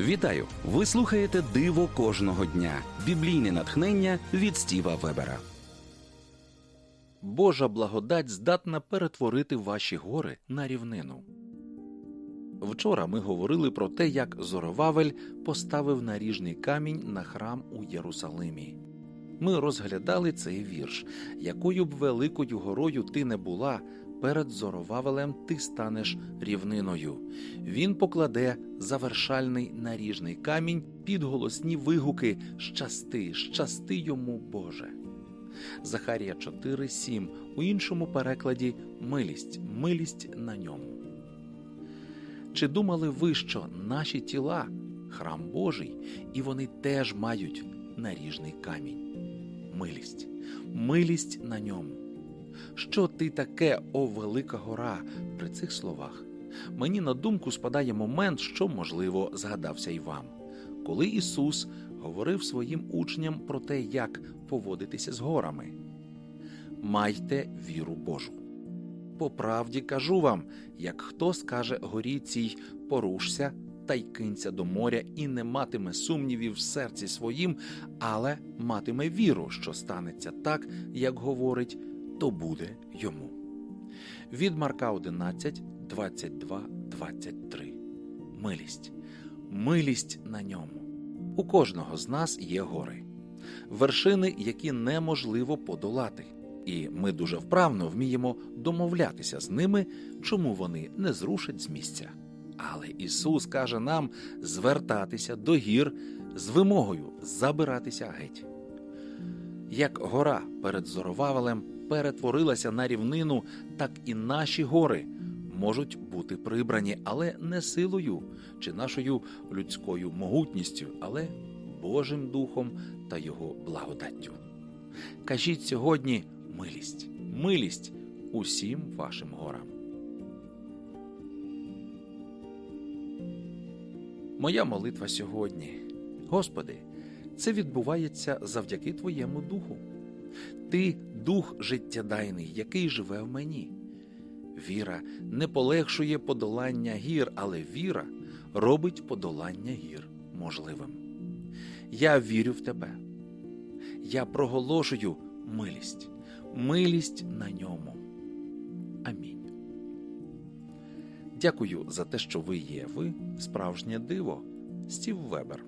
Вітаю! Ви слухаєте Диво кожного дня. Біблійне натхнення від Стіва Вебера. Божа благодать здатна перетворити ваші гори на рівнину. Вчора ми говорили про те, як Зоровавель поставив наріжний камінь на храм у Єрусалимі. Ми розглядали цей вірш, якою б великою горою ти не була, перед Зоровавелем ти станеш рівниною. Він покладе завершальний наріжний камінь під голосні вигуки Щасти, щасти йому, Боже. Захарія 4.7 у іншому перекладі милість, милість на ньому. Чи думали ви, що наші тіла храм Божий, і вони теж мають наріжний камінь? Милість, милість на ньому. Що ти таке, о велика гора, при цих словах? Мені на думку спадає момент, що, можливо, згадався й вам, коли Ісус говорив своїм учням про те, як поводитися з горами. Майте віру Божу. По правді кажу вам, як хто скаже горі цій порушся та й кинься до моря і не матиме сумнівів в серці своїм, але матиме віру, що станеться так, як говорить, то буде йому. Від Марка 11, 22, 23. Милість. Милість на ньому. У кожного з нас є гори, вершини, які неможливо подолати, і ми дуже вправно вміємо домовлятися з ними, чому вони не зрушать з місця. Але Ісус каже нам звертатися до гір з вимогою забиратися геть. Як гора перед Зоровавелем перетворилася на рівнину, так і наші гори можуть бути прибрані, але не силою чи нашою людською могутністю, але Божим Духом та Його благодаттю. Кажіть сьогодні милість, милість усім вашим горам. Моя молитва сьогодні. Господи, це відбувається завдяки Твоєму духу. Ти дух життєдайний, який живе в мені. Віра не полегшує подолання гір, але віра робить подолання гір можливим. Я вірю в тебе. Я проголошую милість, милість на ньому. Амінь. Дякую за те, що ви є. Ви справжнє диво. Стів Вебер.